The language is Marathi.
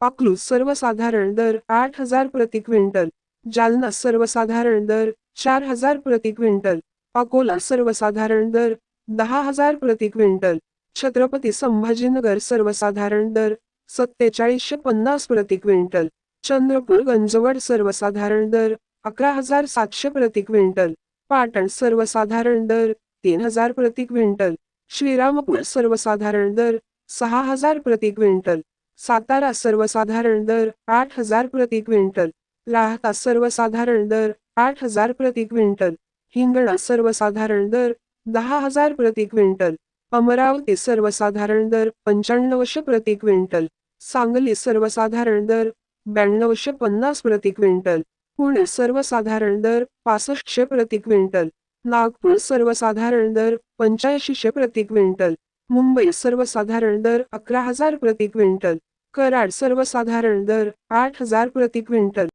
पाकलूस सर्वसाधारण दर आठ हजार प्रति क्विंटल. जालना सर्वसाधारण दर चार हजार प्रति क्विंटल. अकोला सर्वसाधारण दर दहा हजार प्रति क्विंटल. छत्रपती संभाजीनगर सर्वसाधारण दर सत्तेचाळीसशे पन्नास प्रति क्विंटल. चंद्रपूर गंजवड सर्वसाधारण दर अकरा हजार सातशे प्रति क्विंटल. पाटण सर्वसाधारण दर तीन हजार प्रति क्विंटल. श्रीरामपूर सर्वसाधारण दर सहा हजार प्रति क्विंटल. सातारा सर्वसाधारण दर आठ हजार प्रति क्विंटल. राहता सर्वसाधारण दर आठ हजार प्रति क्विंटल. हिंगणा सर्वसाधारण दर दहा हजार प्रति क्विंटल. अमरावती सर्वसाधारण दर पंच्याण्णवशे प्रति क्विंटल. सांगली सर्वसाधारण दर ब्याण्णवशे पन्नास प्रति क्विंटल. पुणे सर्वसाधारण दर पासष्टशे प्रति क्विंटल. नागपूर सर्वसाधारण दर पंच्याऐंशीशे प्रति क्विंटल. मुंबई सर्वसाधारण दर अकरा हजार प्रति क्विंटल. कराड सर्वसाधारण दर आठ हजार प्रति क्विंटल.